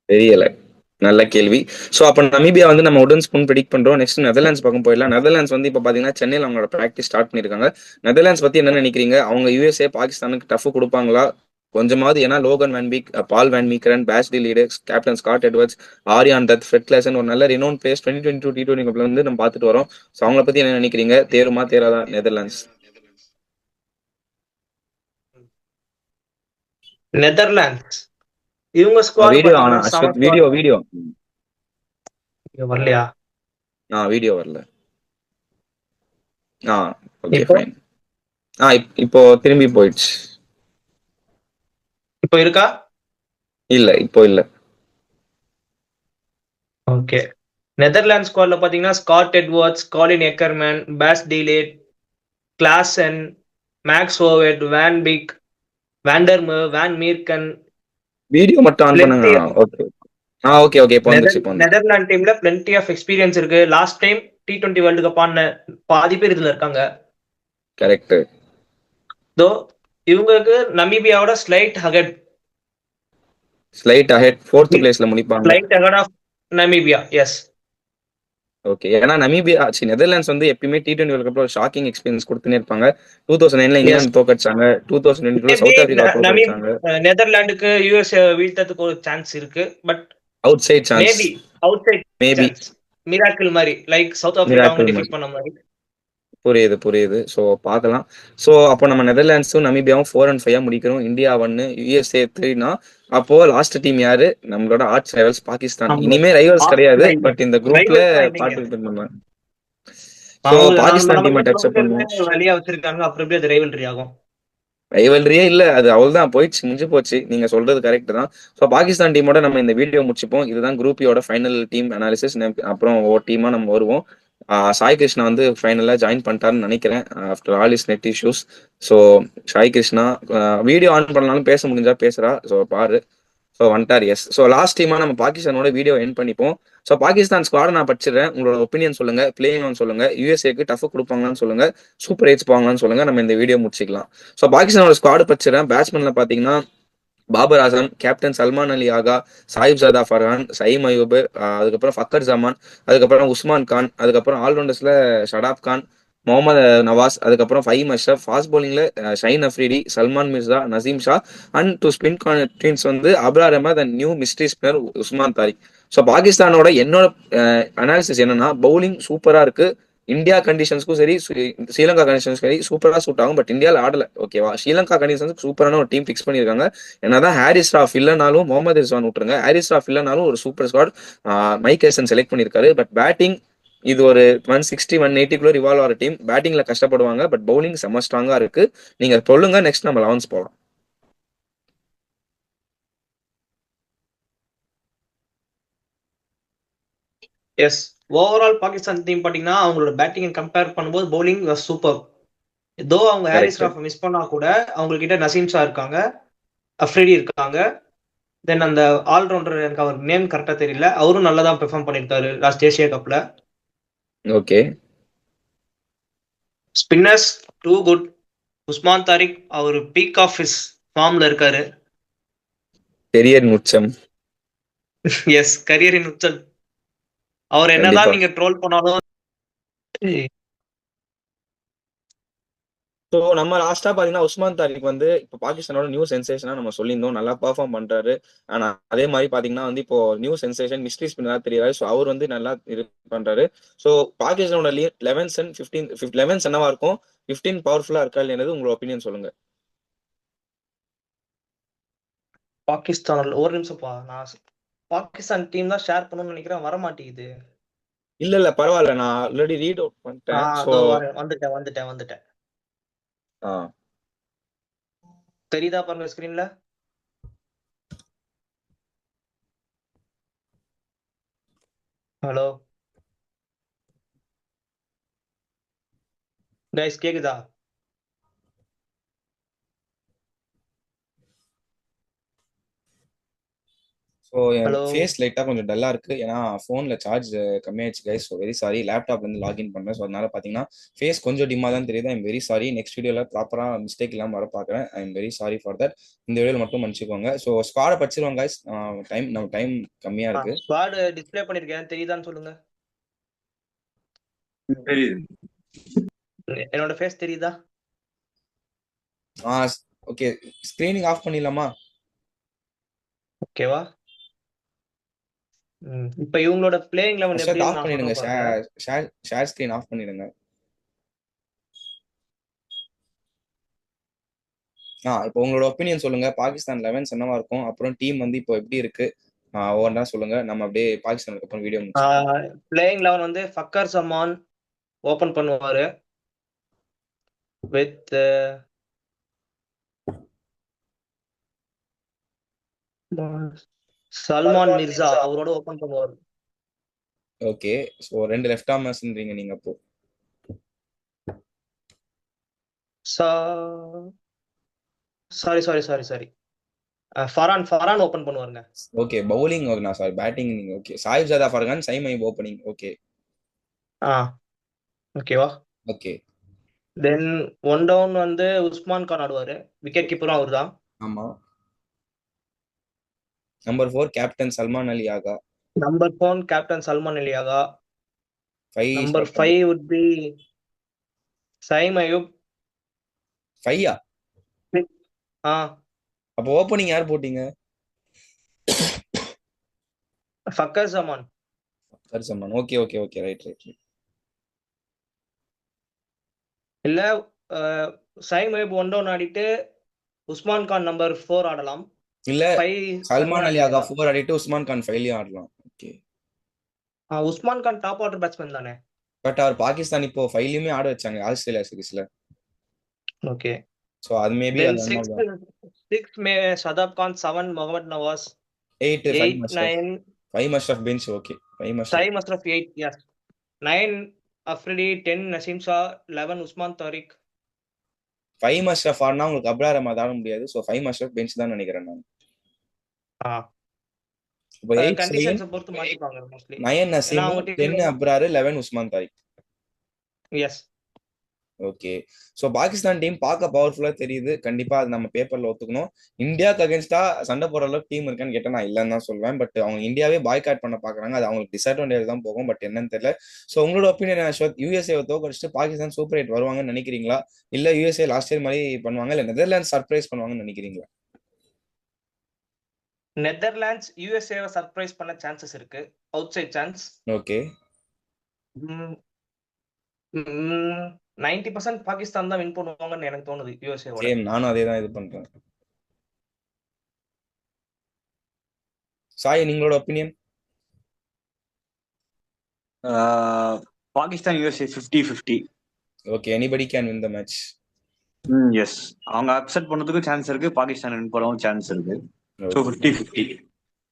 தெரியல. நல்ல கேள்வி. ஸோ அப்போ நமீபியா வந்து நம்ம உடன் ஸ்பூன் பிரிடிக் பண்றோம். நெக்ஸ்ட் நெதர்லாண்ட்ஸ் பக்கம் போயிடலாம். நெதர்லாண்ட்ஸ் வந்து இப்போ பாத்தீங்கன்னா சென்னையில் அவங்களோட ப்ராக்டிஸ் ஸ்டார்ட் பண்ணிருக்காங்க. நெதர்லாண்ட்ஸ் பத்தி என்ன நினைக்கிறீங்க? அவங்க யூஎஸ்ஏ பாகிஸ்தானுக்கு டஃப் கொடுப்பாங்களா? கொஞ்சமாவது ஏன்னா Logan van Beek Paul van Meekeren Bas de Leede captain Scott Edwards Aryan Dutt ஃபெட்லசன் ஒரு நல்ல renowned players twenty twenty two T twenty கப்ல வந்து நம்ம பார்த்துட்டு வரோம். ஸோ அவங்கள பத்தி என்ன நினைக்கிறீங்க? தேருமா தேராதா நெதர்லாண்ட்ஸ் நெதர்லாண்ட்ஸ் இவங்க squad video Ashwath video video வரலையா? ஆ வீடியோ வரல. ஆ ஓகே? ஃபைன் ஆ இப்- இப்போ திரும்பி போயிடுச்சு. இப்போ இருக்கா? இல்ல இப்போ இல்ல. ஓகே. நெதர்லாந்து ஸ்குவாட்ல பாத்தீங்கன்னா Scott Edwards Colin Ackermann Bas de Leede Klaassen Max O'Dowd van Beek van der Merwe van Meekeren video மட்டும் ஆன் பண்ணுங்க. ஓகே ஆ ஓகே ஓகே இப்போ வந்துச்சு இப்போ நெதர்லாந்து டீம்ல பிளென்டி ஆஃப் எக்ஸ்பீரியன்ஸ் இருக்கு. Last time T twenty world cup ஆன பாதி பேர் இதுல இருக்காங்க. கரெக்ட் தோ இவங்களுக்கு நமீபியாவோட slight ahead slight ahead fourth பிளேஸ்ல முடிப்பாங்க. Slight ahead of Namibia yes okay ஏன்னா நமீபியா சி நெதர்லாண்ட்ஸ் வந்து எப்பயுமே டி டுவெண்ட்டி வேர்ல்ட் கப்ல ஷாக்கிங் எக்ஸ்பீரியன்ஸ் கொடுத்துனே இருப்பாங்க. டூ தௌசண்ட் நைன்ல England தோக்கடிச்சாங்க. Two thousand twenty South Africa தோக்கடிச்சாங்க. நெதர்லாண்டுக்கு யூஎஸ் வீழ்த்ததுக்கு ஒரு சான்ஸ் இருக்கு. But outside chance maybe outside maybe miracle மாதிரி லைக் சவுத் ஆப்பிரிக்கா அவங்க டிஃபீட் பண்ண மாதிரி. புரியுது புரியுது. ஸோ பார்க்கலாம். ஸோ அப்போ நம்ம நெதர்லாண்ட்ஸும் நமீபியாவும் ஃபோர் அண்ட் ஃபைவ் முடிக்கிறோம் இந்தியா ஒன்னு யூஎஸ்ஏ த்ரீனா அப்போ லாஸ்ட் டீம் யாரு? நம்மளோட ஆர்ட்ஸ் ரைவல்ஸ் பாகிஸ்தான். இனிமே ரைவல்ஸ் கிடையாது. பட் இந்த குரூப்ல. பார்ட்டிசிபேட் பண்ணுவாங்க ஸோ பாகிஸ்தான் டீமை டச் பண்ணுவோம். வெளியா வச்சிருக்காங்க. அப்புறம் எப்படி அது ரைவல்ரி ஆகும். ரைவல்ரியே இல்ல. அது அவ்வளவுதான். போயிடுச்சு முடிஞ்சு போச்சு. நீங்க சொல்றது கரெக்ட் தான். ஸோ பாகிஸ்தான் டீமோட நம்ம இந்த வீடியோ முடிச்சுப்போம். இதுதான் குரூப்பியோட ஃபைனல் டீம் அனாலிசிஸ் அப்புறம் ஒரு டீமா நம்ம வருவோம். சாய் கிருஷ்ணா வந்து ஃபைனலாக ஜாயின் பண்ணிட்டாருன்னு நினைக்கிறேன் after all is net issues so Sai Krishna video on பண்ணாலும் பேச முடிஞ்சா பேசுறா. ஸோ பாரு. ஸோ வந்துட்டார் எஸ் ஸோ லாஸ்ட் டீமாக நம்ம பாகிஸ்தானோட வீடியோ என் பண்ணிப்போம். ஸோ பாகிஸ்தான் ஸ்குவாட நான் படிச்சிடுறேன். உங்களோட ஒப்பீனியன் சொல்லுங்க பிளேயிங் சொல்லுங்க. யூஎஸ்ஏக்கு டஃப் கொடுப்பாங்களான்னு சொல்லுங்க சூப்பர் எயிட்ஸ் போவாங்களான்னு சொல்லுங்க. நம்ம இந்த வீடியோ முடிச்சுக்கலாம். ஸோ பாகிஸ்தானோட ஸ்குவாட் படிச்சிடறேன். பேட்ஸ்மேன்ல பார்த்தீங்கன்னா பாபர் ஆசம் கேப்டன் சல்மான் அலி ஆகா சாயிப் ஜாதா ஃபர்ஹான் சயீம் அயூப் அதுக்கப்புறம் ஃபக்கர் ஜமான் அதுக்கப்புறம் உஸ்மான் கான் அதுக்கப்புறம் ஆல்ரவுண்டர்ஸ்ல ஷடாப் கான் முகமது நவாஸ் அதுக்கப்புறம் Faheem Ashraf fast பவுலிங்ல Shaheen Afridi Salman Mirza Naseem Shah and two spin cons வந்து Abrar Ahmed and new mystery spinner Usman Tariq so பாகிஸ்தானோட என்னோட அனாலிசிஸ் என்னன்னா பவுலிங் சூப்பரா இருக்கு. இந்தியா கண்டிஷன்ஸ்க்கும் சரி ஸ்ரீலங்கா கண்டிஷன்ஸ்க்கும் சரி சூப்பராக சூட் ஆகும் பட் இந்தியாவில் ஆடல. ஓகேவா ஸ்ரீலங்கா கண்டிஷன்ஸ்க்கு சூப்பரான ஒரு டீம் ஃபிக்ஸ் பண்ணியிருக்காங்க என்னதான் ஹாரிஸ் ராஃப் இல்லைனாலும் முகமது ரிஸ்வான் விட்டுருங்க. ஹாரிஸ் ராஃப் இல்லைனாலும் ஒரு super squad Mike Hesson select பண்ணியிருக்காரு பட் பேட்டிங் இது ஒரு ஒன் சிக்ஸ்டி ஒன் எயிட்டிக்குள்ள ரிவால்வ் ஆகிற டீம் பேட்டிங்ல கஷ்டப்படுவாங்க பட் பவுலிங் செம்ம ஸ்ட்ராங்கா இருக்கு. நீங்க சொல்லுங்க நெக்ஸ்ட் நம்ம லெவன்ஸ் போகலாம் எஸ் ஓவரால் பாகிஸ்தான் டீம் பாத்தீங்கன்னா அவங்களோட பேட்டிங் கம்பேர் பண்ணும்போது பவுலிங் சூப்பர் ஏதோ அவங்க ஹாரிஸ். ராஃப் மிஸ் பண்ணா கூட அவங்க கிட்ட நசீம் ஷா இருக்காங்க அஃப்ரிடி இருக்காங்க தென் அந்த ஆல்ரவுண்டர் எனக்கு அவர் நேம் கரெக்டா தெரியல. அவரும் நல்லா தான் பெர்ஃபார்ம் பண்ணிருக்காரு லாஸ்ட் ஏசியா கப்ல okay spinners too good Usman Tariq our peak of his ஃபார்ம்ல இருக்காரு. பெரியர் முச்சம் எஸ் கரியரின் உச்சல் அவர் என்னதான். நீங்க ட்ரோல் பண்ணாலும் ஸோ நம்ம லாஸ்டா பாத்தீங்கன்னா உஸ்மான் தாரிக் வந்து இப்போ பாகிஸ்தானோட நியூ சென்சேஷனா நம்ம சொல்லியிருந்தோம். நல்லா பெர்ஃபார்ம் பண்றாரு. ஆனா அதே மாதிரி பாத்தீங்கன்னா வந்து இப்போ நியூ சென்சேஷன் மிஸ்ட்ரி ஸ்பின்னரா தெரியாது. ஸோ அவர் வந்து நல்லா இது பண்றாரு. ஸோ பாகிஸ்தானோட லெவன்ஸ் அண்ட் ஃபிஃப்டீன் லெவன்ஸ் என்னவா இருக்கும்? ஃபிஃப்டீன் பவர்ஃபுல்லா இருக்கா இல்லைன்றது உங்களோட ஒப்பீனியன் சொல்லுங்க. பாகிஸ்தான் ஒரு நிமிஷம்ப்பா. நான் பாகிஸ்தான் டீம் தான் ஷேர் பண்ணணும்னு நினைக்கிறேன். வர மாட்டேங்குது இல்ல இல்ல பரவாயில்ல. நான் ஆல்ரெடி ரீட் அவுட் பண்ணிட்டேன். வந்துட்டேன் வந்துட்டேன் வந்துட்டேன். தெரியுதா பாருங்க ஸ்கிரீன்ல ஹலோ? கைஸ் கேக்குதா? ஸோ என். ஃபேஸ் லைட்டாக கொஞ்சம் டல்லாக இருக்கு. ஏன்னா ஃபோனில் சார்ஜ் கம்மியாயிடுச்சு guys so very sorry laptop வந்து லாகின் பண்ணேன். ஸோ அதனால பார்த்தீங்கன்னா ஃபேஸ் கொஞ்சம் டிம்மாக தான் தெரியுது. ஐம் வெரி சாரி நெக்ஸ்ட் வீடியோவில் ப்ராப்பராக மிஸ்டேக் இல்லாமல் வர பார்க்குறேன் I am very sorry for that இந்த வீடியோவில் மட்டும் மன்னிச்சுக்கோங்க. ஸோ ஸ்குவாடை படிச்சிருவோம் கைஸ் டைம் நம்ம டைம் கம்மியாக இருக்கு. ஸ்குவாட் டிஸ்ப்ளே பண்ணிருக்கேன். தெரியுதான்னு சொல்லுங்க. தெரியுது. என்னோட ஃபேஸ் தெரியுதா? ஆ ஓகே ஸ்க்ரீனிங் ஆஃப் பண்ணிடலாமா? ஓகேவா இப்ப இவங்களோட பிளேயிங் ஃபர்ஸ்ட் எப்படி ஆஃப் பண்ணிடுங்க. ஷேர் ஷேர் ஸ்க்ரீன் ஆஃப் பண்ணிடுங்க. ஆ இப்போ உங்களோட ஒப்பீனியன் சொல்லுங்க. பாகிஸ்தான் லெவன்ஸ் என்னவா இருக்கும். அப்புறம் டீம் வந்து இப்போ எப்படி இருக்கு? ஒவ்வொன்றா சொல்லுங்க. நம்ம அப்படியே பாகிஸ்தானுக்கு அப்புறம் வீடியோ பிளேயிங் லெவன் வந்து ஃபக்கர் சமான் ஓபன் பண்ணுவாரு. வித் சல்மான் மிர்சா அவரோட ஓபன் பண்ணுவாரு. ஓகே ஸோ ரெண்டு லெஃப்ட் ஆர்மர்ஸ்ன்றீங்க நீங்க அப்போ. Sorry sorry sorry sorry Farhan Farhan open பண்ணுவாருங்க. Okay bowling நான் சாரி பேட்டிங் நீங்க ஓகே. சாயிப் ஜாதா ஃபர்கான் சைமை ஓப்பனிங் ஓகே. ஆ ஓகேவா ஓகே. தென் ஒன் டவுன் வந்து உஸ்மான் கான் ஆடுவாரு. விக்கெட் கீப்பரும் அவர் தான் ஆமா. Number four captain Salman Ali Agha number four captain Salman Ali Agha five number five would be Saim Ayub ஃபையா ஆ. அப்போ ஓப்பனிங் யார் போட்டீங்க? ஃபக்கர் ஜமான் சரி Samman okay okay okay right right இல்ல சைம் அயூப் ஒன் டவுன் ஆடிட்டு உஸ்மான் கான் நம்பர் ஃபோர் ஆடலாம். இல்ல ஃபைவ் சல்மான் அலி ஆகா ஃபோர் ஆடிட்டு உஸ்மான் கான் ஃபைவ்லயும் ஆடலாம். Okay Usman Khan top order batsman தானே? பட் அவர் பாகிஸ்தான் இப்போ ஃபைவ்லயுமே ஆட வச்சாங்க ஆஸ்திரேலியா சீரிஸ்ல ஓகே ஸோ அது மேபி சிக்ஸ் மே Shadab Khan seven Mohammad Nawaz eight five eight nine five மஸ்டப் bench okay five மஸ்டப் Saim Ashraf eight yes nine Afridi ten Naseem Shah eleven Usman Tariq five மஸ்டப் ஆடினா உங்களுக்கு அப்ரா ரமாத் ஆட முடியாது. So five மஸ்டப் bench தான் நினைக்கிறேன் நான். ஆ. இப்போ eight Salim கண்டிஷன்ஸை பொறுத்து மாத்திப்பாங்க மோஸ்ட்லி நயன் நசீம் அவங்க team டென் ல- Abrar eleven Usman Tariq yes okay so Pakistan team பார்க்க பவர்ஃபுல்லா தெரியுது. கண்டிப்பா அது நம்ம பேப்பர்ல ஒத்துக்கணும். இந்தியாவுக்கு அகேன்ஸ்டா சண்டை போடுற அளவுக்கு டீம் இருக்கான்னு கேட்டா நான் இல்லைன்னு தான் சொல்வேன். பட் அவங்க இந்தியாவே பாய்காட் பண்ண பாக்குறாங்க. அது அவங்களுக்கு டிஸ்அட்வான்டேஜ் தான் போகும். பட் என்னன்னு தெரியல. ஸோ உங்களோட ஒப்பீனியன் அஸ்வத் யூஎஸ்ஏ தோக்கடிச்சுட்டு பாகிஸ்தான் சூப்பர் எயிட் வருவாங்கன்னு நினைக்கிறீங்களா? இல்ல யூஎஸ்ஏ லாஸ்ட் இயர் மாதிரி பண்ணுவாங்க இல்ல நெதர்லாந்து சர்ப்ரைஸ் பண்ணுவாங்கன்னு நினைக்கிறீங்களா? நெதர்லாண்ட்ஸ் யூஎஸ்ஏவை சர்ப்ரைஸ் பண்ண சான்சஸ் இருக்கு. Outside chance okay ninety percent Pakistan தான் வின் பண்ணுவாங்கன்னு எனக்கு தோணுது யூஎஸ்ஏவோட சேம் நானும் அதே தான் இது பண்றேன். Sai நீங்களோட opinion Pakistan USA fifty fifty okay anybody can win the match yes அவங்க அப்செட் பண்ணதுக்கும் சான்ஸ் இருக்கு பாகிஸ்தான் வின் பண்ணவும் சான்ஸ் இருக்கு.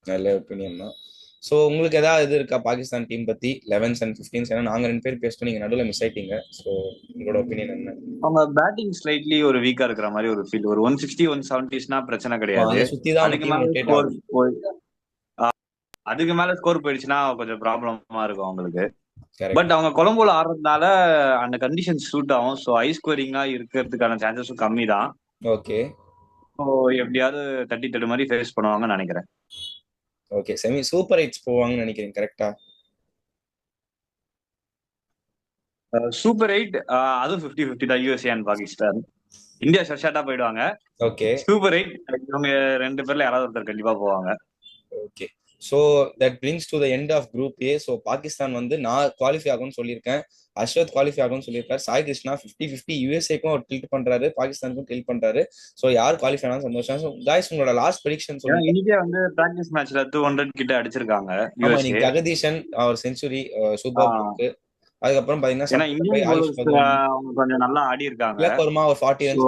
நல்ல ஒப்பீனியன் தான். ஸோ உங்களுக்கு ஏதாவது இது இருக்கா? பாகிஸ்தான் டீம் பத்தி? லெவன்ஸ் அண்ட் ஃபிஃப்டீன்ஸ் ஏன்னா நாங்க ரெண்டு பேர் பேசிட்டோம் நீங்க நடுவில் மிஸ் ஆயிட்டீங்க. ஸோ உங்களோட ஒப்பீனியன் என்ன? அவங்க பேட்டிங் ஸ்லைட்லி ஒரு வீக்கா இருக்கிற மாதிரி ஒரு ஃபீல் ஒரு ஒன் சிக்ஸ்டி ஒன் செவன்டிஸ்னா பிரச்சனை கிடையாது. சுத்தி தான் அதுக்கு மேல ஸ்கோர் ஆகும் போய் ஆஹ் அதுக்கு மேல ஸ்கோர் போயிடுச்சுன்னா கொஞ்சம் ப்ராப்ளமா இருக்கும் அவங்களுக்கு. பட் அவங்க கொலம்போல ஆடுறதுனால அந்த கண்டிஷன் சூட் ஆகும். ஸோ ஹை ஸ்கோரிங்கா இருக்கிறதுக்கான சான்சஸும் கம்மி தான் ஓகே ஸோ எப்படியாவது தட்டி தட்டு மாதிரி ஃபேஸ் பண்ணுவாங்கன்னு நினைக்கிறேன். ஓகே செமி சூப்பர் எயிட்ஸ் போவாங்கன்னு நினைக்கிறேன் கரெக்டா சூப்பர் எயிட் அதுவும் ஃபிஃப்டி ஃபிஃப்டி தான் யூஎஸ்ஏ அண்ட் பாகிஸ்தான் இந்தியா ஷர்ஷாட்டா போயிடுவாங்க. ஓகே சூப்பர் எயிட் இவங்க ரெண்டு பேர்ல யாராவது ஒருத்தர் கண்டிப்பா போவாங்க. Okay so that brings to the end of group A so Pakistan வந்து நான் குவாலிஃபை ஆகும்னு சொல்லியிருக்கேன். அஸ்வத் குவாலிஃபை ஆகும்னு சொல்லியிருக்காரு. சாய் கிருஷ்ணா ஃபிஃப்டி ஃபிஃப்டி யூஎஸ்ஏக்கும் அவர் டில்ட் பண்றாரு. பாகிஸ்தானுக்கும் டில்ட் பண்றாரு. ஸோ யார் குவாலிஃபை ஆனாலும் சந்தோஷம். ஸோ காய்ஸ் உங்களோட லாஸ்ட் ப்ரெடிக்ஷன் சொல்லுங்க. இன்னைக்கே வந்து பிராக்டிஸ் மேட்ச்ல டூ ஹண்ட்ரட் கிட்ட அடிச்சிருக்காங்க இன்னைக்கு ஜெகதீஷன் அவர் செஞ்சுரி சூப்பர் அதுக்கப்புறம் பாத்தீங்கன்னா கொஞ்சம் நல்லா ஆடி இருக்காங்க ஒரு ஃபார்ட்டி ரன்ஸ்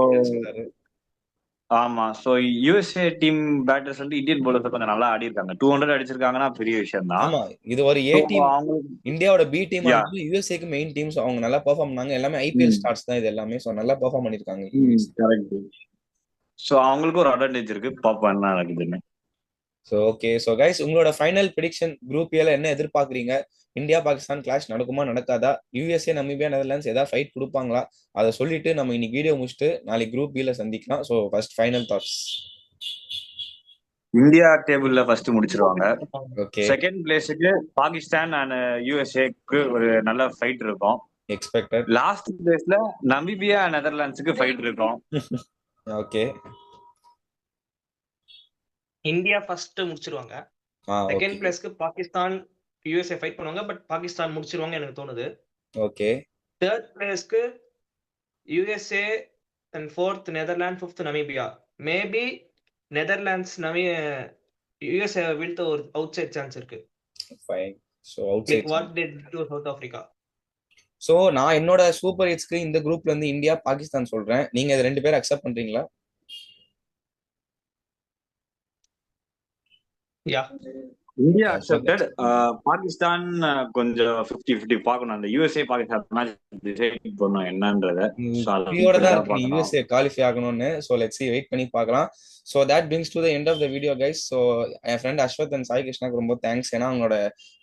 ஆமா. சோ யூஎஸ்ஏ டீம் பேட்டர்ஸ் வந்து இந்தியன் பவுலர்ஸ் கொஞ்சம் நல்லா ஆடி இருக்காங்க டூ ஹண்ட்ரட் அடிச்சிருக்காங்கன்னா பெரிய விஷயம் தான் ஆமா. இது ஒரு ஏ டீம் இந்தியாவோட பி டீம் யூஎஸ்ஏக்கு மெயின் டீம்ஸ் அவங்க நல்லா பெர்ஃபார்ம் பண்ணாங்க. எல்லாமே ஐபிஎல் ஸ்டார்ட்ஸ் தான் இது எல்லாமே. ஸோ நல்லா பெர்ஃபார்ம் பண்ணிருக்காங்க கரெக்ட் சோ அவங்களுக்கு ஒரு அட்வான்டேஜ் இருக்கு. பாப்போம் என்ன நடக்குதுன்னு. ஸோ ஓகே ஸோ கைஸ் உங்களோட ஃபைனல் ப்ரிடிக்ஷன் குரூப் ஏல என்ன எதிர்பார்க்குறீங்க? இந்தியா பாகிஸ்தான் கிளாஷ் நடக்குமா நடக்காதா? யூஎஸ்ஏ நமீபியா நெதர்லாண்ட்ஸ் ஏதாவது ஃபைட் கொடுப்பாங்களா? அதை சொல்லிட்டு நம்ம இன்னைக்கு வீடியோ முடிச்சுட்டு நாளைக்கு குரூப் பில சந்திக்கலாம். So first final thoughts India டேபிள்ல ஃபர்ஸ்ட் முடிச்சிருவாங்க. ஓகே செகண்ட் பிளேஸுக்கு பாகிஸ்தான் அண்ட் யூஎஸ்ஏக்கு ஒரு நல்ல ஃபைட் இருக்கும். எக்ஸ்பெக்டட் லாஸ்ட் பிளேஸ்ல நமீபியா நெதர்லாண்ட்ஸுக்கு ஃபைட் இருக்கும். ஓகே இந்தியா ஃபர்ஸ்ட் முடிச்சிருவாங்க. செகண்ட் பிளேஸ்க்கு பாகிஸ்தான் யூஎஸ்ஏ ஃபைட் பண்ணுவாங்க பட் பாகிஸ்தான் முடிச்சிருவாங்க எனக்கு தோணுது. ஓகே தேர்ட் பிளேஸ்க்கு USA and fourth Netherland fifth Namibia maybe Netherlands நமி USA வீழ்த்த ஒரு அவுட் சைட் சான்ஸ் இருக்கு fine so outside what did to South Africa so நான் என்னோட சூப்பர் ஹிட்ஸ்க்கு இந்த குரூப்ல இருந்து இந்தியா பாகிஸ்தான் சொல்றேன். நீங்க இது ரெண்டு பேரும் அக்செப்ட் பண்றீங்களா? Yeah India accepted Pakistan ah, கொஞ்சம் ஃபிஃப்டி ஃபிஃப்டி பார்க்கணும். அந்த யூஎஸ்ஏ பாகிஸ்தான் டிசைட் பண்ணணும் என்னன்றத. யூஎஸ்ஏ குவாலிஃபை ஆகணும்னு. ஸோ லெட்ஸ் சி வெயிட் பண்ணி பார்க்கலாம். So that brings to the end of the video guys so N friend Ashwath and Sai கிருஷ்ணாக்கு ரொம்ப தேங்க்ஸ் ஏன்னா அவங்களோட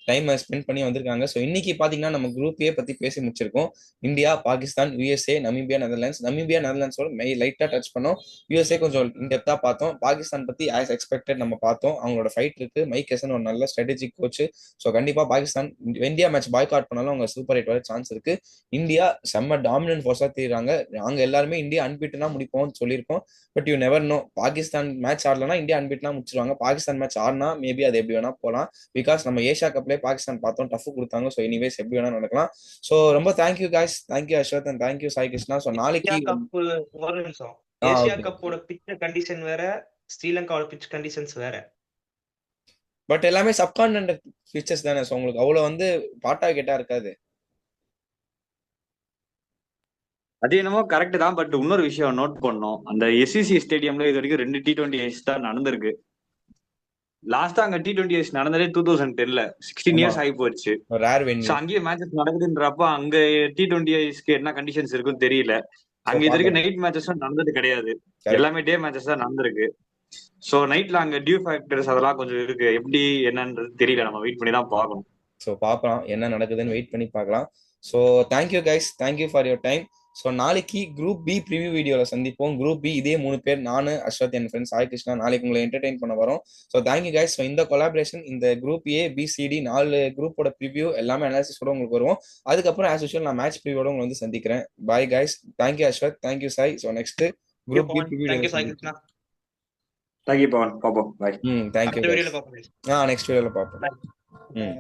டைமை ஸ்பெண்ட் பண்ணி வந்திருக்காங்க. ஸோ இன்னைக்கு பார்த்தீங்கன்னா நம்ம குரூப்பே பற்றி பேசி முடிச்சிருக்கோம். India Pakistan USA Namibia Netherlands Namibia நெதர்லாண்ட்ஸோட மெய் லைட்டாக டச் பண்ணோம். யூஎஸ்ஏ கொஞ்சம் இன்டெப்தா பார்த்தோம். பாகிஸ்தான் பற்றி ஆஸ் எக்ஸ்பெக்டட் நம்ம பார்த்தோம். அவங்களோட ஃபைட் இருக்கு. மைக் எசன் ஒரு நல்ல ஸ்ட்ராட்டஜிக் கோச் ஸோ கண்டிப்பாக Pakistan India match boycott பண்ணாலும் அவங்க சூப்பர் எயிட் வர சான்ஸ் இருக்கு. இந்தியா செம்ம டாமினன்ட் ஃபோர்ஸாக தீர்றாங்க நாங்கள் எல்லாருமே இந்தியா அன்பிட்டுனா முடிப்போம்னு சொல்லியிருக்கோம். But you never know Pakistan match ஆடலனா India அன்பிட்னா முடிச்சிருவாங்க. பாகிஸ்தான் மேட்ச் ஆடினா மேபி அது எப்படி வேணா போகலாம் பிகாஸ் நம்ம ஏஷியா கப்லேயே பாகிஸ்தான் பார்த்தோம். டஃப் கொடுத்தாங்க. ஸோ எனிவேஸ் எப்படி வேணா நடக்கலாம். ஸோ ரொம்ப thank you guys thank you Ashwath and thank you Sai Krishna. So நாளைக்கு ஒரு நிமிஷம். ஏசியா. கப்போட பிச்ச கண்டிஷன் வேற ஸ்ரீலங்காவோட பிச் கண்டிஷன்ஸ் வேற. பட் எல்லாமே சப்கான்டென்ட் பிக்சர்ஸ் தானே. ஸோ உங்களுக்கு அவ்வளோ வந்து பாட்டா கேட்டா இருக்காது. அது என்னமோ கரெக்ட் தான் பட் இன்னொரு விஷயம் நோட் பண்ணோம் அந்த எஸ்சிசி ஸ்டேடியம்ல இது வரைக்கும் ரெண்டு டி டுவெண்ட்டி ஐஸ் தான் நடந்திருக்கு. லாஸ்டா அங்க டி டுவெண்ட்டி ஐஸ் நடந்ததே டூ தௌசண்ட் டென்ல சிக்ஸ்டீன். இயர்ஸ் ஆகி போச்சு. அங்கேயே மேட்சஸ் நடக்குதுன்றப்ப அங்க டி டுவெண்ட்டி ஐஸ்க்கு என்ன கண்டிஷன்ஸ் இருக்குன்னு தெரியல. அங்க இது. வரைக்கும் நைட் மேட்சஸும் நடந்தது கிடையாது. எல்லாமே டே மேட்சஸ் தான் நடந்திருக்கு. ஸோ நைட்ல அங்க டியூ ஃபேக்டர்ஸ் அதெல்லாம் கொஞ்சம் இருக்கு. எப்படி என்னன்றது தெரியல. நம்ம வெயிட் பண்ணி தான் பார்க்கணும். ஸோ பார்க்கலாம். என்ன நடக்குதுன்னு வெயிட் பண்ணி பார்க்கலாம். So thank you guys thank you for your time so நாளைக்கு குரூப் பி ப்ரிவியூ வீடியோவில் சந்திப்போம். குரூப் பி இதே மூணு பேர் நானு அஸ்வத் என் ஃப்ரெண்ட்ஸ் சாய் கிருஷ்ணா நாளைக்கு உங்களை என்டர்டைன் பண்ண வரோம். So thank you guys so இந்த கொலாபரேஷன் இந்த group A B C D நாலு குரூப்போட ப்ரிவியூ எல்லாமே அனாலிசிஸோட உங்களுக்கு வருவோம் அதுக்கப்புறம் ஆஸ் யூஷுவல் நான் மேட்ச் ப்ரிவியூட உங்களை வந்து சந்திக்கிறேன். Bye guys thank you Ashwath thank you Sai so next group B preview thank you Sai Krishna thank you Pavan பார்ப்போம் பாய் ம் தேங்க்யூ அடுத்த வீடியோல பார்ப்போம். ஆ நெக்ஸ்ட் வீடியோவில் பார்ப்போம். ம்